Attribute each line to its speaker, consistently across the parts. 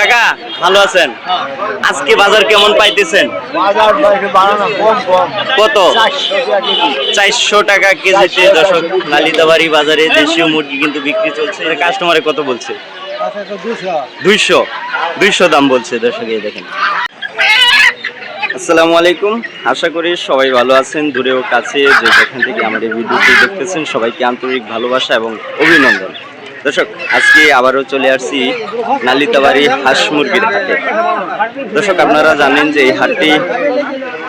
Speaker 1: কাকা ভালো আছেন? আজকে বাজার কেমন পাইতেছেন? কত?
Speaker 2: চারশো টাকা
Speaker 1: কেজিতে বাজারে দেশীয় মুরগি কিন্তু বিক্রি চলছে। কাস্টমারে কত বলছে? দুইশো। দুইশো দাম বলছে দর্শক এই দেখেন। আসসালামু আলাইকুম। আশা করি সবাই ভালো আছেন দূরে ও কাছে যে যেখান থেকে আমাদের ভিডিওটি দেখতেছেন সবাইকে আন্তরিক ভালোবাসা এবং অভিনন্দন। দর্শক, আজকে আবারও চলে আসছি নালিতাবাড়ি হাঁস মুরগির হাটে দর্শক, আপনারা জানেন যে এই হাটটি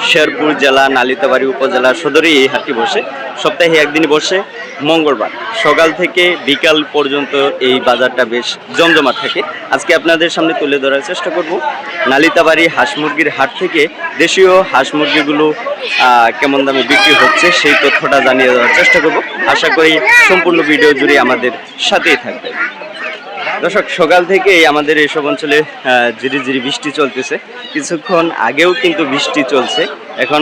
Speaker 1: শেরপুর জেলা, নালিতাবাড়ি উপজেলা সদরেই এই হাটটি বসে। সপ্তাহে একদিনই বসে। মঙ্গলবার। সকাল থেকে বিকাল পর্যন্ত এই বাজারটা বেশ জমজমাট থাকে। আজকে আপনাদের সামনে তুলে ধরার চেষ্টা করব। নালিতাবাড়ি হাঁস মুরগির হাট থেকে দেশীয় হাঁস মুরগিগুলো কেমন দামে বিক্রি হচ্ছে সেই তথ্যটা জানিয়ে দেওয়ার চেষ্টা করব। আশা করি সম্পূর্ণ ভিডিও জুড়ে আমাদের সাথেই থাকবে দর্শক, সকাল থেকেই আমাদের এইসব অঞ্চলে ঝিরি ঝিরি বৃষ্টি চলতেছে। কিছুক্ষণ আগেও কিন্তু বৃষ্টি চলছে। এখন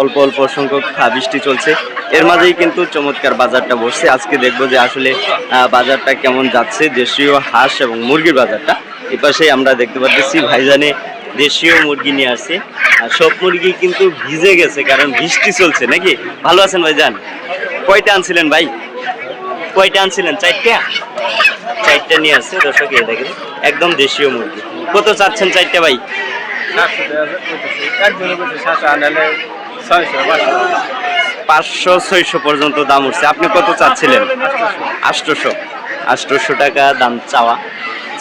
Speaker 1: অল্প অল্প সংখ্যক বৃষ্টি চলছে। এর মাঝেই কিন্তু চমৎকার বাজারটা বসছে। আজকে দেখব যে আসলে বাজারটা কেমন যাচ্ছে। দেশীয় হাঁস এবং মুরগির বাজারটা। এ পাশে আমরা দেখতে পাচ্ছি ভাইজানে দেশীয় মুরগি নিয়ে আসছে। আর সব মুরগি কিন্তু ভিজে গেছে, কারণ বৃষ্টি চলছে, নাকি? ভালো আছেন ভাইজান? কয়টা আনছিলেন ভাই? কয়টা আনছিলেন? চারটা? চারটা নিয়ে আসছে, দর্শক দেখেন, একদম দেশীয় মুরগি। কত চাচ্ছেন চারটা ভাই?
Speaker 2: পাঁচশো,
Speaker 1: ছয়শো পর্যন্ত দাম উঠছে। আপনি কত চাচ্ছিলেন? আষ্টশো আষ্টশো টাকা দাম চাওয়া।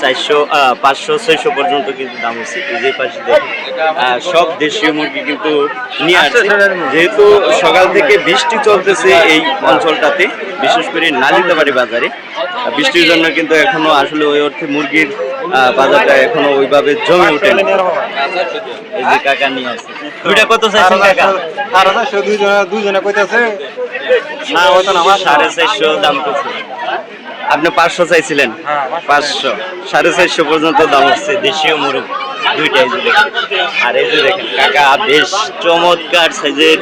Speaker 1: চারশো পাঁচশো ছয়শো পর্যন্ত কিন্তু দাম হচ্ছে। এই যে পাশে সব দেশীয় মুরগি কিন্তু নিয়ে আসছে। যেহেতু সকাল থেকে বৃষ্টি চলতেছে এই অঞ্চলটাতে বিশেষ করে নালিতাবাড়ি বাজারে। বৃষ্টির জন্য কিন্তু এখনও আসলে ওই অর্থে মুরগির বাজারটা এখনও ওইভাবে জমে ওঠেনি এই যে কাকা নিয়ে আসছে। দুইটা কত চাইছেন কাকা?
Speaker 2: আর দুইজনে দুইজনে কইতাছে।
Speaker 1: না ও তো আমার সাড়ে চারশো দাম করছে। আপনি পাঁচশো চাইছিলেন? পাঁচশো। সাড়ে চারশো পর্যন্ত দাম হচ্ছে দেশীয় মুরগ দুইটাই আর এই যে দেখেন কাকা বেশ চমৎকার সাইজের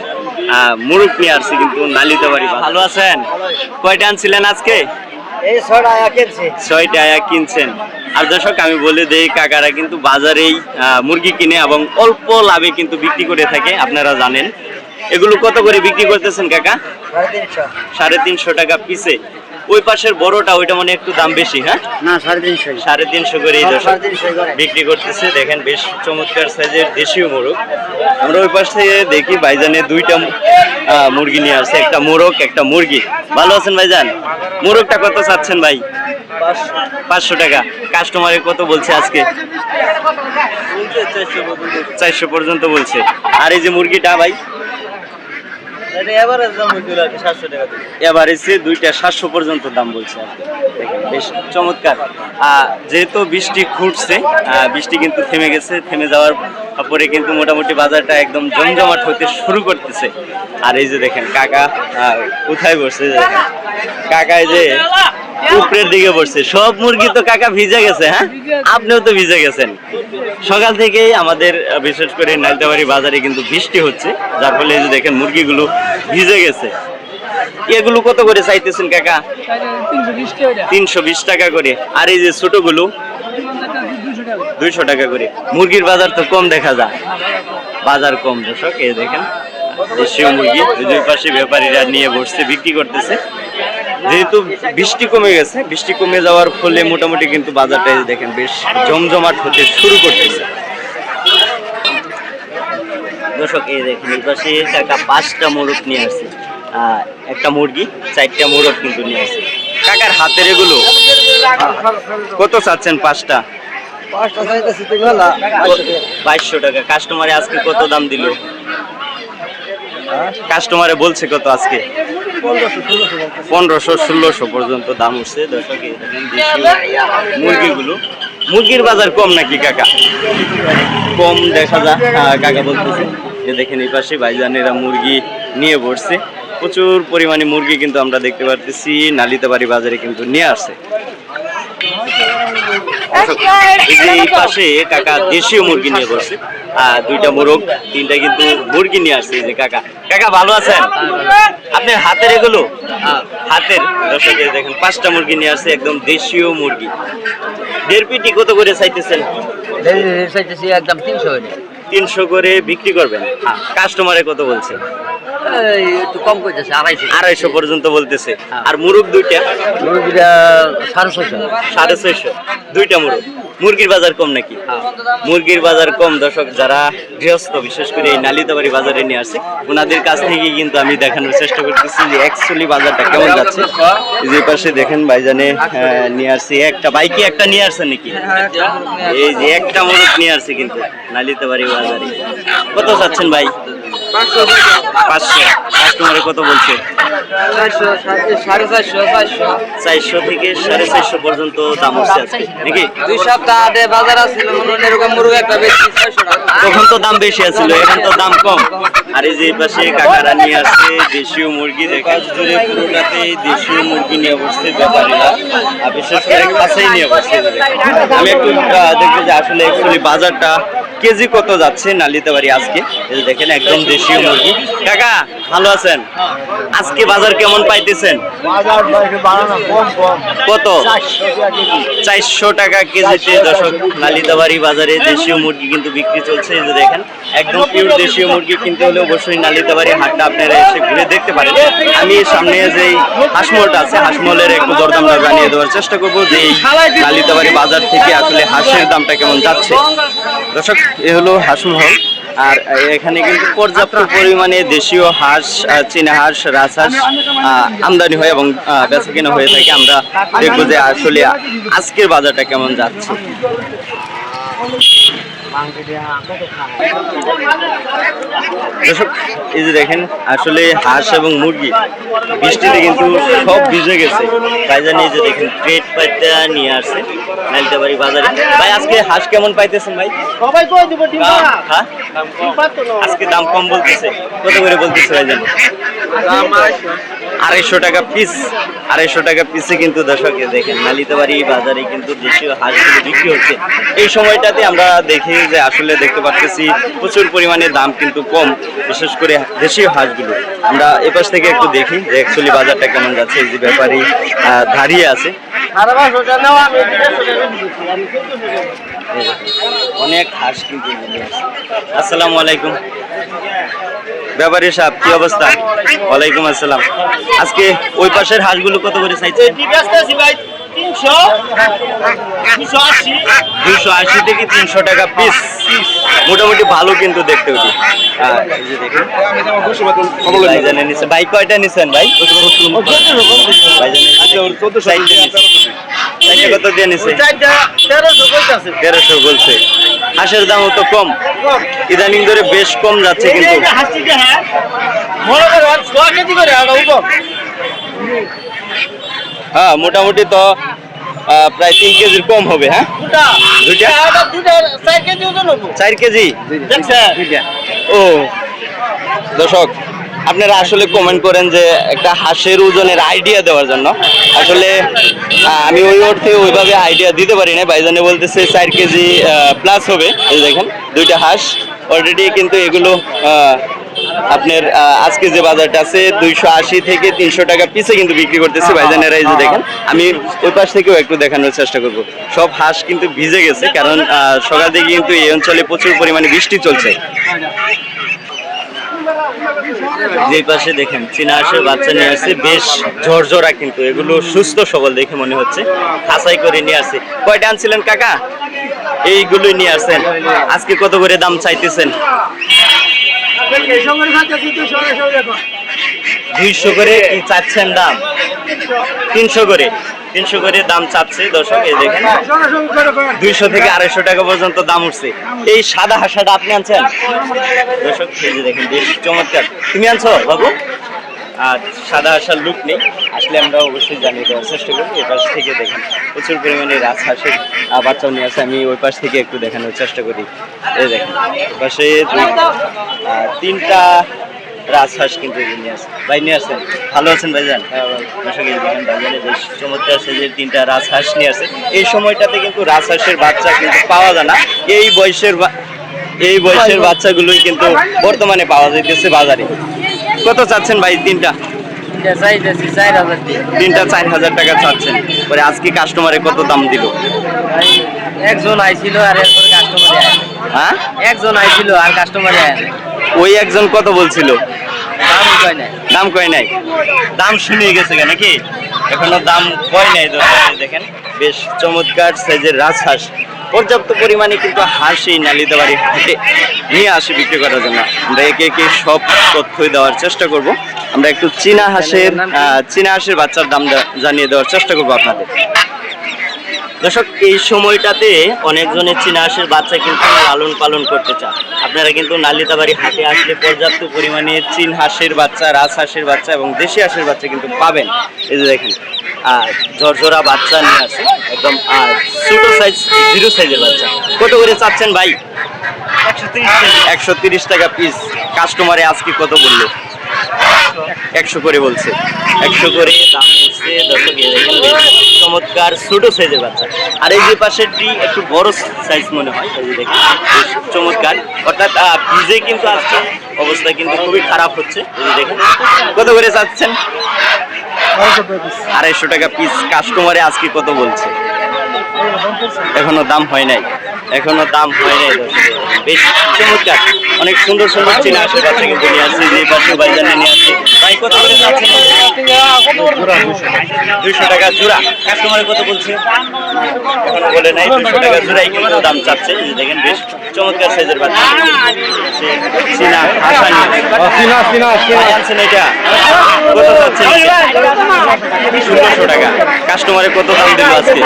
Speaker 1: মুরগ নিয়ে আসছে কিন্তু নালিতে বাড়ি ভালো আছেন? কয়টা আনছিলেন আজকে? ছয়টা কিনছেন। আর দর্শক আমি বলে দেই কাকারা কিন্তু বাজারেই মুরগি কিনে এবং অল্প লাভে কিন্তু বিক্রি করে থাকে আপনারা জানেন। এগুলো কত করে বিক্রি করতেছেন কাকা?
Speaker 2: সাড়ে তিনশো।
Speaker 1: টাকা পিসে ওই পাশের বড়টা ওইটা মানে একটু দাম বেশি হ্যাঁ?
Speaker 2: না সাড়ে তিনশো।
Speaker 1: সাড়ে তিনশো করে এই
Speaker 2: করে।
Speaker 1: বিক্রি করতেছে। দেখেন বেশ চমৎকার সাইজের দেশীয় মোরগ। আমরা ওই পাশ থেকে দেখি ভাইজানে দুইটা মুরগি নিয়ে আসছে। একটা মোরগ একটা মুরগি। ভালো আছেন ভাইজান? মোরগটা কত চাচ্ছেন ভাই? পাঁচশো টাকা। কাস্টমারে কত বলছে আজকে? চারশো পর্যন্ত বলছে। আর এই যে মুরগিটা ভাই? দুইটা সাতশো পর্যন্ত দাম বেশ চমৎকার। যেহেতু বৃষ্টি বৃষ্টি কিন্তু থেমে গেছে, থেমে যাওয়ার পরে কিন্তু মোটামুটি বাজারটা একদম জমজমাট হতে শুরু করতেছে। আর এই যে দেখেন, কাকা কোথায় বসছে কাকা এই যে উপরের দিকে বসছে সব মুরগি তো কাকা ভিজে গেছে হ্যাঁ? আপনিও তো ভিজে গেছেন। সকাল থেকেই আমাদের বিশেষ করে নাইলতাবাড়ি বাজারে কিন্তু বৃষ্টি হচ্ছে যার ফলে এই যে দেখেন মুরগিগুলো ভিজে গেছে। এগুলো কত করে চাইতেছেন কাকা? তিনশো বিশ টাকা করে। আর এই যে ছোটগুলো দুইশো টাকা করে। মুরগির বাজার তো কম দেখা যায়। বাজার কম দর্শক এই দেখেন দেশীয় মুরগি দুই পাশে ব্যাপারীরা নিয়ে বসছে বিক্রি করতেছে। যেহেতু বৃষ্টি কমে গেছে বৃষ্টি কমে যাওয়ার ফলে মোটামুটি কিন্তু বাজারটা দেখেন বেশ জমজমাট হতে শুরু করতেছে। দর্শক এই দেখেন এই পাশে কাকা পাঁচটা মোরগ নিয়ে আসছে। একটা মুরগি চারটা মোরগ কিন্তু নিয়ে আসছে। কাকার হাতের এগুলো? কত চাচ্ছেন পাঁচটা?
Speaker 2: পাঁচটা চাইতেছি
Speaker 1: বাইশশো টাকা। কাস্টমারে আজকে কত দাম দিল? কাস্টমারে বলছে কত আজকে?
Speaker 2: পনেরোশো, ষোলোশো
Speaker 1: পর্যন্ত দাম হচ্ছে মুরগিগুলো। মুরগির বাজার কম নাকি, কাকা? কম দেখা যায় কাকা বলতেছে। যে দেখেন এই পাশে ভাইজানেরা মুরগি নিয়ে বসছে। প্রচুর পরিমাণে মুরগি কিন্তু আমরা দেখতে পারতেছি, নালিতাবাড়ি বাজারে কিন্তু নিয়ে আসছে। এই পাশে কাকা দেশীয় মুরগি নিয়ে বসছে। আর দুইটা মোরগ তিনটা কিন্তু মুরগি নিয়ে আসছে যে কাকা। কাকা ভালো আছেন? আপনার হাতের এগুলো? হাতের। দর্শক এই দেখেন পাঁচটা মুরগি নিয়ে আসছে একদম দেশীয় মুরগি। দেড় পিটি কত করে চাইতেছেন?
Speaker 2: চাইতেছি একদম তিনশো
Speaker 1: তিনশো করে বিক্রি করবেন। কাস্টমারে কত বলছে?
Speaker 2: একটু কম করতেছে আড়াইশো।
Speaker 1: আড়াইশো পর্যন্ত বলতেছে।
Speaker 2: হ্যাঁ।
Speaker 1: আর মুরগ দুইটা?
Speaker 2: মুরগিটা সাড়ে ছশো
Speaker 1: সাড়ে ছয়শো। দুইটা মুরগ মুরগির বাজার কম নাকি?
Speaker 2: হ্যাঁ।
Speaker 1: মুরগির বাজার কম দর্শক যারা গৃহস্থ বিশেষ করে এই নালিতাবাড়ি বাজারে নিয়ে আসে ওনাদের কাছ থেকে কিন্তু আমি দেখানোর চেষ্টা করতেছি যে অ্যাকচুয়ালি বাজারটা কেমন যাচ্ছে। যে পাশে দেখেন ভাইজানে আহ, নিয়ে আসছে একটা। বাইকে একটা নিয়ে আসছে নাকি? এই যে একটা মুরগ নিয়ে আসছে কিন্তু নালিতাবাড়ি বাজারে। কত চাচ্ছেন ভাই? পাঁচশো কাস্টমারে কত বলছে?
Speaker 2: চারশো সাড়ে চারশো চারশো।
Speaker 1: চারশো থেকে সাড়ে চারশো পর্যন্ত দাম হচ্ছে নাকি?
Speaker 2: দুই সপ্তাহ আগে বাজার আসছিল মনে এরকম মুরগি একটা বেশি
Speaker 1: তখন তো দাম বেশি আছিল এখন তো দাম কম। আর এই যে পাশে কাকারা নিয়ে আসছে দেশীয় মুরগি জুড়ে পুরোটাতে দেশীয় মুরগি নিয়ে বসছে ব্যাপারীরা। আর বিশেষ করে কাছেই নিয়ে বসছে। আমি একটু দেখব যে আসলে অ্যাকচুয়ালি বাজারটা কেজি কত যাচ্ছে নালিতে পারি আজকে দেখেন একদম দেশীয় মুরগি। কাকা ভালো আছেন? আজকে বাজার কেমন পাইতেছেন? কত?
Speaker 2: চারশো টাকা
Speaker 1: কেজিতে দশক নালিতাবাড়ি বাজারে দেশীয় মুরগি কিন্তু বিক্রি চলছে। এই যে দেখেন একদম পিওর দেশীয় মুরগি কিনতে হলে অবশ্যই নালিতাবাড়ি হাটটা আপনারা এসে ঘুরে দেখতে পারেন। আমি সামনে যেই হাঁসমলটা আছে হাঁসমলের একটু দরদামটা জানিয়ে দেওয়ার চেষ্টা করব যে নালিতাবাড়ি বাজার থেকে আসলে হাঁসের দামটা কেমন যাচ্ছে। দর্শক এ হলো হাঁসমহল আর এখানে কিন্তু পর্যাপ্ত পরিমাণে দেশীয় হাঁস চীনা হাঁস রাজহাঁস আমদানি হয় এবং বেচা কেনা হয়ে থাকে। আমরা দেখব যে আসলে আজকের বাজারটা কেমন যাচ্ছে। দর্শক এই যে দেখেন আসলে হাঁস এবং মুরগি বৃষ্টিতে কিন্তু সব ভিজে গেছে। তাই জানি যে দেখেন ট্রেড পাইটা নিয়ে আসছে নাইলতাবাড়ি বাজারে। ভাই আজকে হাঁস কেমন পাইতেছেন ভাই?
Speaker 2: সবাই কই দিব
Speaker 1: হ্যাঁ? আজকে দাম কম বলতেছে। কত করে বলতেছে ভাই জানি? আড়াইশো টাকা পিস আড়াইশো টাকা পিসে কিন্তু দর্শকে দেখেন নালিতাবাড়ি বাজারে কিন্তু দেশীয় হাঁসগুলো বিক্রি হচ্ছে। এই সময়টাতে আমরা দেখি যে আসলে দেখতে পাচ্ছি প্রচুর পরিমাণে দাম কিন্তু কম, বিশেষ করে দেশীয় হাঁসগুলো আমরা এপাশ থেকে একটু দেখি যে অ্যাকচুয়ালি বাজারটা কেমন যাচ্ছে, এই যে ব্যাপারী দাঁড়িয়ে আছে। অনেক হাঁস কিন্তু আসসালামু আলাইকুম। ব্যাপারী সাহেব কি অবস্থা ওয়ালাইকুম আসসালাম আজকে ওই পাশের হাঁসগুলো কত করে চাইছে দুশো আশি থেকে তিনশো টাকা পিস মোটামুটি ভালো কিন্তু দেখতে নিছে ভাই কয়টা নিছেন ভাই? কত দিয়ে নিছে? তেরোশো বলছে। হাঁসের দামও তো কম। ইদানিং ধরে বেশ কম যাচ্ছে কিন্তু। হ্যাঁ মোটামুটি তো প্রায় তিন কেজির কম হবে হ্যাঁ? দুইটা? চার কেজি ও। দর্শক আপনারা আসলে কমেন্ট করেন যে একটা হাঁসের ওজনের আইডিয়া দেওয়ার জন্য। আসলে আমি ওই অর্থে ওইভাবে আইডিয়া দিতে পারি না বাইজানে বলতেছে চার কেজি প্লাস হবে। এই দেখেন দুইটা হাঁস। অলরেডি কিন্তু এগুলো আহ, আপনার আজকে যে বাজারটা আছে দুইশো আশি থেকে তিনশো টাকা পিসে কিন্তু বিক্রি করতেছে। ভাইজানেরা এই যে দেখেন আমি ওই পাশ থেকেও একটু দেখানোর চেষ্টা করব। সব হাঁস কিন্তু ভিজে গেছে কারণ সকাল থেকে কিন্তু এই অঞ্চলে প্রচুর পরিমাণে বৃষ্টি চলছে। যে পাশে দেখেন চীনা হাঁসের বাচ্চা নিয়ে আসছে বেশ ঝরঝরা কিন্তু এগুলো সুস্থ সবল দেখে মনে হচ্ছে। খাসাই করে নিয়ে আসছে। কয়টা আনছিলেন কাকা? এইগুলোই নিয়ে আসছেন। আজকে কত করে দাম চাইতেছেন? দুইশো করে কি চাচ্ছেন দাম? তিনশো করে। তিনশো করে দাম চাচ্ছে দর্শক এই দেখেন। দুইশো থেকে আড়াইশো টাকা পর্যন্ত দাম উঠছে। এই সাদা হাসাটা আপনি আনছেন? দর্শক দেখেন বেশ চমৎকার। তুমি আনছো বাবু? আর সাদা হাঁসার লুক নেই। আসলে আমরা অবশ্যই জানিয়ে দেওয়ার চেষ্টা করি এ পাশ থেকে দেখেন প্রচুর পরিমাণে রাজহাঁসের বাচ্চাও নিয়ে আসে আমি ওই পাশ থেকে একটু দেখানোর চেষ্টা করি। এই দেখেন পাশে তিনটা রাজহাঁস কিন্তু নিয়ে আসে। ভাই নিয়ে আসেন। ভালো আছেন ভাইজান? এই দেখেন ভাইজানে বেশ চমৎকার সাইজের তিনটা রাজহাঁস নিয়ে আসে। এই সময়টাতে কিন্তু রাজহাঁসের বাচ্চা কিন্তু পাওয়া যায় না। এই বয়সের এই বয়সের বাচ্চাগুলোই কিন্তু বর্তমানে পাওয়া যাইতেছে বাজারে। কত চাচ্ছেন ভাই তিনটা? তিনটা চার হাজার টাকা চাচ্ছেন। পরে আজকে কাস্টমারে কত দাম দিল?
Speaker 2: একজন আইছিল আর কাস্টমার
Speaker 1: হ্যাঁ?
Speaker 2: একজন আইছিল আর কাস্টমার
Speaker 1: ওই একজন কত বলছিল?
Speaker 2: দাম কয় নাই।
Speaker 1: দাম কয় নাই? দাম শুনিয়ে গেছে কেন নাকি? এখনও দাম কয় নাই দেখেন। বেশ চমৎকার সাইজের রাজহাঁস। পর্যাপ্ত পরিমাণে কিন্তু হাঁস এই নালিতাবাড়ি হাটে নিয়ে আসি বিক্রি করার জন্য। আমরা একে একে সব তথ্যই দেওয়ার চেষ্টা করব। আমরা একটু চীনা হাঁসের আহ, চীনা হাঁসের বাচ্চার দাম জানিয়ে দেওয়ার চেষ্টা করব আপনাদের। দর্শক এই সময়টাতে অনেকজনের চীনা হাঁসের বাচ্চা কিন্তু লালন পালন করতে চান আপনারা কিন্তু নালিতাবাড়ি হাটে আসলে পর্যাপ্ত পরিমাণে চীন হাঁসের বাচ্চা রাজ হাঁসের বাচ্চা এবং দেশি হাঁসের বাচ্চা কিন্তু পাবেন। এই যে দেখেন আর ঝরঝরা বাচ্চা নিয়ে আসে একদম আর ছোট সাইজ জিরো সাইজের বাচ্চা। কত করে চাচ্ছেন ভাই? একশো তিরিশ টাকা পিস কাস্টমারে আজকে কত বলল? একশো করে বলছে। একশো করে দাম বলছে দর্শক চমৎকার ছোট সাইজের বাচ্চা। আর এই যে পাশেরটি একটু বড় সাইজ মনে হয়, এই যে বেশ চমৎকার। অর্থাৎ বীজে কিন্তু আজকে অবস্থা কিন্তু খুবই খারাপ হচ্ছে, এই যে দেখেন। কত করে চাচ্ছেন? আড়াইশো টাকা পিস কাস্টমারে আজকে কত বলছে? এখনও দাম হয় নাই, এখনও দাম হয় নাই বেশ চমৎকার, অনেক সুন্দর সুন্দর চীনা আসে বাচ্চা কিন্তু নিয়ে আসছে যে পাশে বাইজানে নিয়ে আসছে ভাই কত করে যাচ্ছে দুইশো টাকা। জোড়া। কাস্টমারে কত বলছে? এখনও বলে নাই দুইশো টাকা জোড়াই কিন্তু দাম চাচ্ছে। দেখেন বেশ চমৎকার সাইজের বাচ্চা। চীনা হাসা আনছেন এটা। কত ষোলোশো টাকা। কাস্টমারে কত দাম দিল আজকে?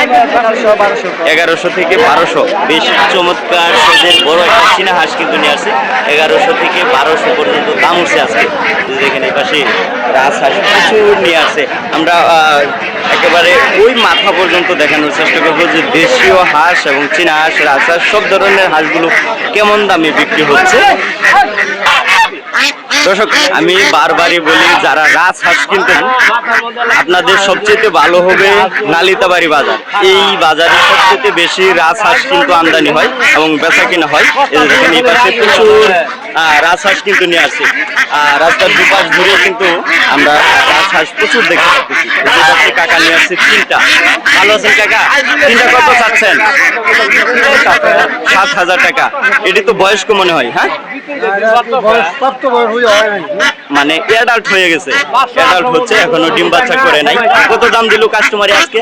Speaker 1: এগারোশো থেকে বারোশো। বেশ চমৎকার সাইজের বড় একটা চীনা হাঁস কিন্তু নিয়ে আসে এগারোশো থেকে বারোশো পর্যন্ত দাম উঠছে আজকে। এই দেখেন এই পাশে রাস হাঁস প্রচুর নিয়ে আসে। আমরা একেবারে ওই মাথা পর্যন্ত দেখানোর চেষ্টা করব যে দেশীয় হাঁস এবং চীনা হাঁস রাস হাঁস সব ধরনের হাঁসগুলো কেমন দামে বিক্রি হচ্ছে। দর্শক, আমি বারবারই বলি, যারা রাজ হাঁস কিনতেন আপনাদের সবচেয়ে ভালো হবে নালিতাবাড়ি বাজার। এই বাজারে সবচেয়ে বেশি রাজ হাঁস কিন্তু আমদানি হয় এবং বেচা কিনা হয়। এই পাশে প্রচুর রাজহাঁস রাজ হাঁস কিন্তু নিয়ে আসে। আর রাস্তার দুপাশ ঘুরে কিন্তু আমরা প্রচুর কাকা নিয়ে আসছে তিনটা। ভালো আছেন কাকা? তিনটা কত চাচ্ছেন? সাত হাজার টাকা। এটি তো বয়স্ক মনে হয় হ্যাঁ? মানে অ্যাডাল্ট হয়ে গেছে। অ্যাডাল্ট হচ্ছে, এখনও ডিম বাচ্চা করে নাই। কত দাম দিল কাস্টমারে আজকে?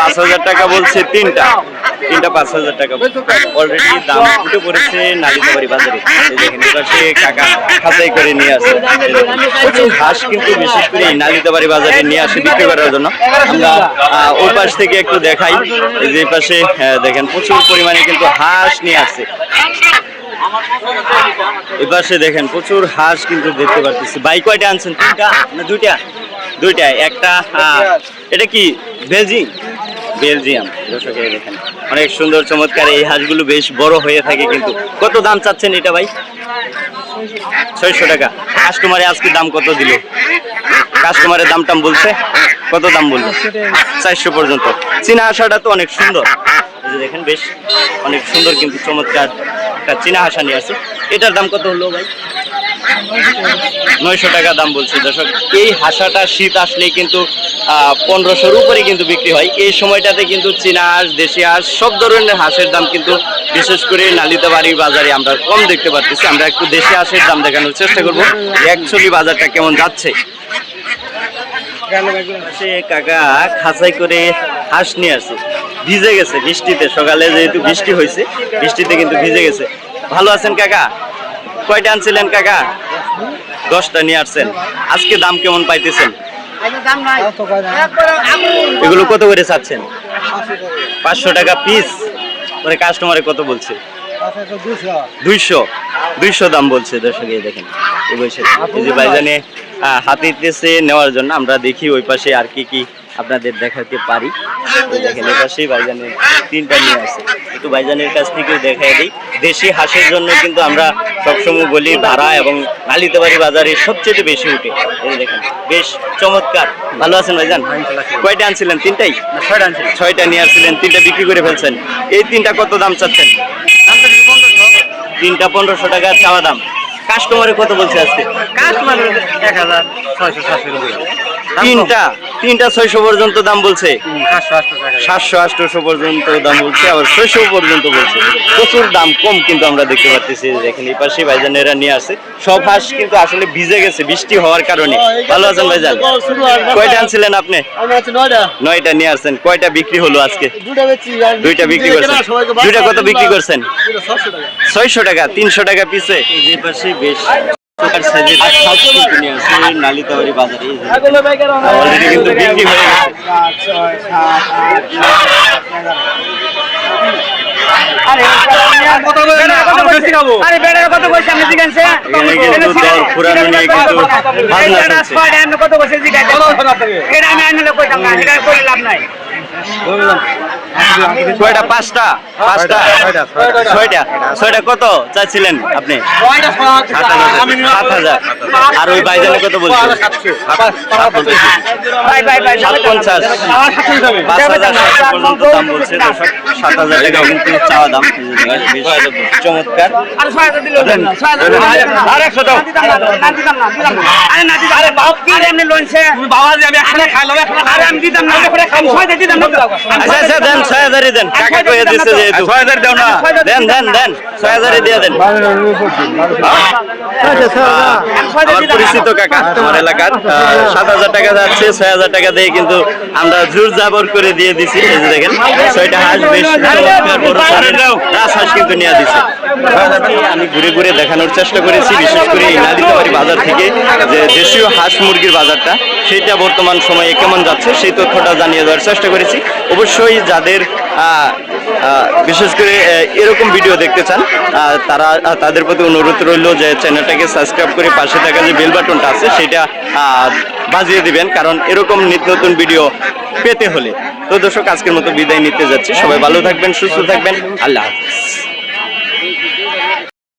Speaker 1: পাঁচ হাজার টাকা বলছে তিনটা। তিনটা পাঁচ হাজার টাকা অলরেডি দাম উঠে পড়েছে নালিতাবাড়ি বাজারে। খাঁচাই করে নিয়ে আসে। প্রচুর হাঁস কিন্তু বিশেষ করে নালিতাবাড়ি বাজারে নিয়ে আসে বিক্রি করার জন্য। আমরা ওই পাশ থেকে একটু দেখাই। যে পাশে দেখেন প্রচুর পরিমাণে কিন্তু হাঁস নিয়ে আসছে এপাশে দেখেন প্রচুর হাঁস কিন্তু দেখতে পাচ্ছি বাইক কয়টা আনছেন? তিনটা না দুইটা? দুইটা একটা এটা কি বেলজিং বেলজিয়াম। দর্শক, এই দেখেন। অনেক সুন্দর, চমৎকার। এই হাঁসগুলো বেশ বড় হয়ে থাকে কিন্তু। কত দাম চাচ্ছেন এটা ভাই? ছয়শো টাকা। কাস্টমারে আজকে দাম কত দিল? কাস্টমারের দাম টাম বলছে, কত দাম বলল? চারশো পর্যন্ত। চীনা হাঁসাটা তো অনেক সুন্দর। যে দেখেন, বেশ অনেক সুন্দর কিন্তু চমৎকার একটা চীনা হাঁসা নিয়ে আছে এটার দাম কত হলো ভাই? নয়শো টাকা দাম বলছে, দর্শক। এই হাঁসাটা শীত আসলেই কিন্তু পনেরোশোর উপরে কিন্তু বিক্রি হয়। এই সময়টাতে কিন্তু চীনা হাঁস, দেশি হাঁস, সব ধরনের হাঁসের দাম কিন্তু বিশেষ করে নালিতাবাড়ি বাজারে আমরা কম দেখতে পাচ্ছি আমরা একটু দেশি হাঁসের দাম দেখানোর চেষ্টা করব। অ্যাকচুয়ালি বাজারটা কেমন যাচ্ছে? কাকা, খাঁচাই করে হাঁস নিয়ে আসছে ভিজে গেছে বৃষ্টিতে। সকালে যেহেতু বৃষ্টি হয়েছে, বৃষ্টিতে কিন্তু ভিজে গেছে। ভালো আছেন কাকা? কয়টা আনছিলেন কাকা? দশটা নিয়ে আসছেন। আজকে দাম কেমন পাইতেছেন? এগুলো কত করে চাচ্ছেন? পাঁচশো টাকা পিস মানে কাস্টমারে কত বলছে? দুইশো। দুইশো দাম বলছে, দর্শক, এই দেখেন, এই বসে এই যে হাতিতেছে নেওয়ার জন্য আমরা দেখি ওই পাশে আর কি কি আপনাদের দেখাতে পারি। দেখেন এই পাশেই ভাইজানে তিনটা নিয়ে আসে একটু ভাইজানের কাছ থেকে দেখাই দিই। দেশি হাঁসের জন্য কিন্তু আমরা সবসময় বলি ভাড়া এবং নালিতাবাড়ি বাজারে সবচেয়ে বেশি উঠে। এই দেখেন বেশ চমৎকার। ভালো আছেন ভাইজান? কয়টা আনছিলেন? তিনটাই? ছয়টা নিয়ে আসছিলেন তিনটা বিক্রি করে ফেলছেন। এই তিনটা কত দাম চাচ্ছেন? তিনটা পনেরোশো টাকা চাওয়া দাম। কাস্টমারে কত বলছে আজকে?
Speaker 2: কাস্টমার এক হাজার ছয়শো সাতশো
Speaker 1: তিনটা তিনটা ছয়শো পর্যন্ত দাম বলছে।
Speaker 2: সাতশো আটশো
Speaker 1: পর্যন্ত দাম বলছে আবার ছয়শো পর্যন্ত বলছে। প্রচুর দাম কম কিন্তু আমরা দেখতে পাচ্ছি দেখেন এই পাশে ভাইজানেরা নিয়ে আসে। সব হাঁস কিন্তু আসলে ভিজে গেছে বৃষ্টি হওয়ার কারণে। ভালো আছেন ভাইজান? কয়টা আনছিলেন আপনি?
Speaker 3: নয়টা।
Speaker 1: নিয়ে আসছেন। কয়টা বিক্রি হলো আজকে? দুইটা বিক্রি করছেন। দুইটা কত বিক্রি করছেন? ছয়শো টাকা। তিনশো টাকা পিসে। যে পাশে বেশ ছোটার সাইজের কিন্তু নিয়ে আসে নালিতাবাড়ি বাজারে অলরেডি কিন্তু বিক্রি হয়ে গেছে।
Speaker 2: কত আপনি জিজ্ঞাসা আমি আনলে কইতাম না এটা কইলে লাভ নাই।
Speaker 1: কয়টা পাঁচটা পাঁচটা ছয়টা ছয়টা কত চাইছিলেন আপনি? সাত হাজার। আর ওই বাইজানে কত বলছেন সাত পঞ্চাশ পাঁচ হাজার পর্যন্ত দাম বলছে সাত হাজার টাকা কিন্তু চাওয়া দাম। চমৎকার। আচ্ছা আচ্ছা দেন। ছয় হাজারই দেন। কাকা কয়ে দিচ্ছে যেহেতু। ছয় হাজার দাও না? দেন দেন দেন ছয় হাজারই দিয়ে দেন। আমার পরিচিত কাকা আমার এলাকার সাত হাজার টাকা যাচ্ছে ছয় হাজার টাকা দিয়ে কিন্তু আমরা জোর জাবর করে দিয়ে দিছি এই যে দেখেন ছয়টা হাঁস বেশ চমৎকার বড় সারের রাজহাঁস কিন্তু নিয়ে দিছে। আমি ঘুরে ঘুরে দেখানোর চেষ্টা করেছি বিশেষ করে এই নালিতাবাড়ি বাজার থেকে যে দেশীয় হাঁস মুরগির বাজারটা সেটা বর্তমান সময়ে কেমন যাচ্ছে সেই তথ্যটা জানিয়ে দেওয়ার চেষ্টা করেছি। অবশ্যই যাদের আহ, বিশেষ করে এরকম ভিডিও দেখতে চান তারা তাদের প্রতি অনুরোধ রইল যে চ্যানেলটাকে সাবস্ক্রাইব করে পাশে থাকা যে বেল বাটনটা আছে সেটা বাজিয়ে দিবেন কারণ এরকম নিত্য নতুন ভিডিও পেতে হলে। তো দর্শক আজকের মতো বিদায় নিতে যাচ্ছি। সবাই ভালো থাকবেন সুস্থ থাকবেন। আল্লাহ হাফিজ।